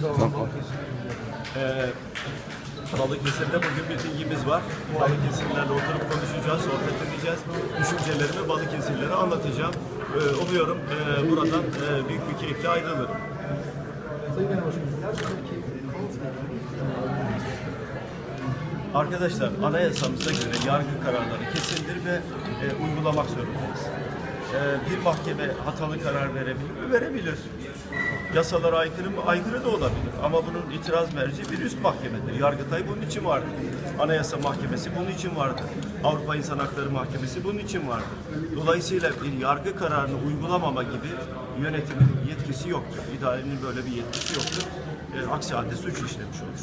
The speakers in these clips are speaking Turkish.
zaman. Ee, Balıkesir'de bugün bir bilgimiz var. Balıkesirlerle oturup konuşacağız, sohbet edeceğiz. Düşüncelerimi Balıkesirlere anlatacağım. Ee, umuyorum e, buradan e, büyük bir keyifle ayrılırım. Sayın Genel Başkanım, gerçekten keyifli. Arkadaşlar anayasamıza göre yargı kararları kesindir ve e, uygulamak zorundayız. E, bir mahkeme hatalı karar verebilir mi? Verebilir. Yasalara aykırı mı? Aykırı da olabilir. Ama bunun itiraz merci bir üst mahkemedir. Yargıtay bunun için vardır. Anayasa Mahkemesi bunun için vardır. Avrupa İnsan Hakları Mahkemesi bunun için vardır. Dolayısıyla bir yargı kararını uygulamama gibi yönetimin yetkisi yoktur. İdarenin böyle bir yetkisi yoktur. E, aksi halde suç işlemiş olur.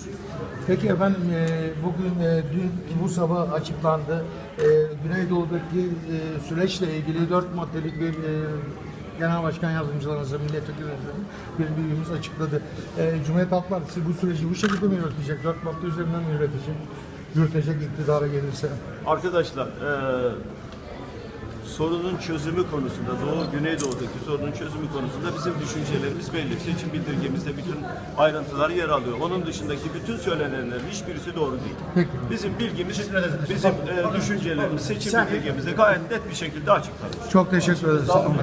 Peki efendim e, bugün e, dün bu sabah açıklandı. E, Güneydoğu'daki e, süreçle ilgili dört maddelik bir e, Genel Başkan Yardımcılarımızla milletvekilimizin bir büyüğümüz açıkladı. E, Cumhuriyet Halk Partisi bu süreci bu şekilde mi yürütecek? Dört madde üzerinden mi yürütecek? Yürütecek iktidara gelirse. Arkadaşlar eee, sorunun çözümü konusunda Doğu Güneydoğu'daki sorunun çözümü konusunda bizim düşüncelerimiz belli. Seçim bildirgemizde bütün ayrıntılar yer alıyor. Onun dışındaki bütün söylenenlerin hiçbirisi doğru değil. Bizim bilgimiz, bizim eee, düşüncelerimiz seçim bildirgemizde gayet net bir şekilde açıklanıyor. Çok teşekkür ederiz. Sağ olun.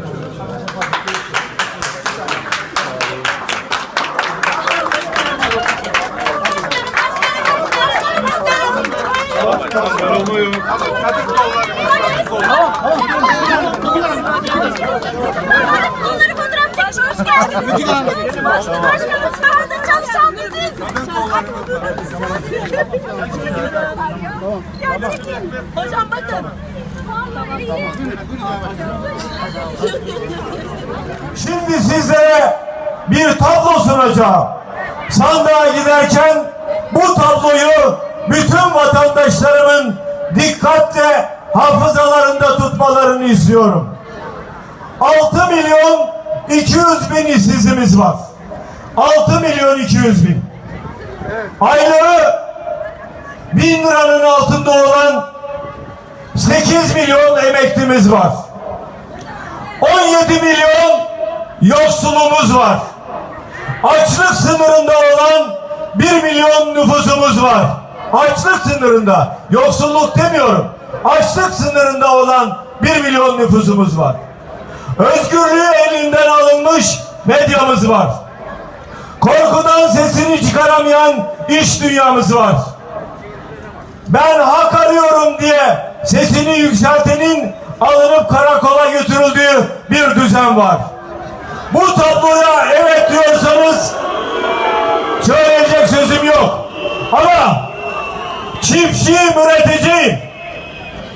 Hocam bakın. Şimdi sizlere bir tablo sunacağım. Sandığa giderken bu tabloyu bütün vatandaşlarımın dikkatle hafızalarında tutmalarını istiyorum. 6 milyon 200 bin işsizimiz var. 6 milyon 200 bin. Ayları 1000 liranın altında olan 8 milyon emeklimiz var. 17 milyon yoksulumuz var. Açlık sınırında olan 1 milyon nüfusumuz var. Açlık sınırında, yoksulluk demiyorum. Açlık sınırında olan 1 milyon nüfusumuz var. Özgürlüğü elinden alınmış medyamız var. Korkudan sesini çıkaramayan iş dünyamız var. Ben hak arıyorum diye sesini yükseltenin alınıp karakola götürüldüğü bir düzen var. Bu tabloya evet diyorsanız söyleyecek sözüm yok. Ama çiftçiyim, üreticiyim.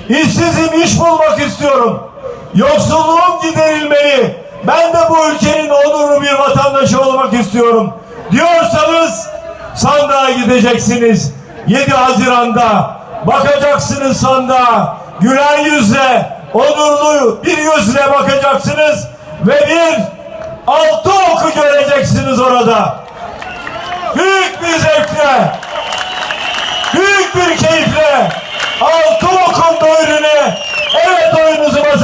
İşsizim, iş bulmak istiyorum. Yoksulluğum giderilmeli. Ben de bu ülkenin onurlu bir vatandaşı olmak istiyorum. Diyorsanız sandığa gideceksiniz. 7 Haziran'da bakacaksınız sandığa. Güler yüzle, onurlu bir yüzle bakacaksınız ve bir altı oku göreceksiniz orada. Büyük bir zevkle, büyük bir keyifle altı okun böğrüne evet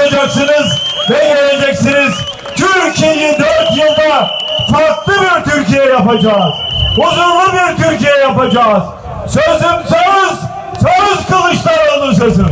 oyunuzu basacaksınız ve geleceksiniz. Türkiye'yi dört yılda farklı bir Türkiye yapacağız. Huzurlu bir Türkiye yapacağız. Sözüm söz, söz Kılıçdaroğlu sözü.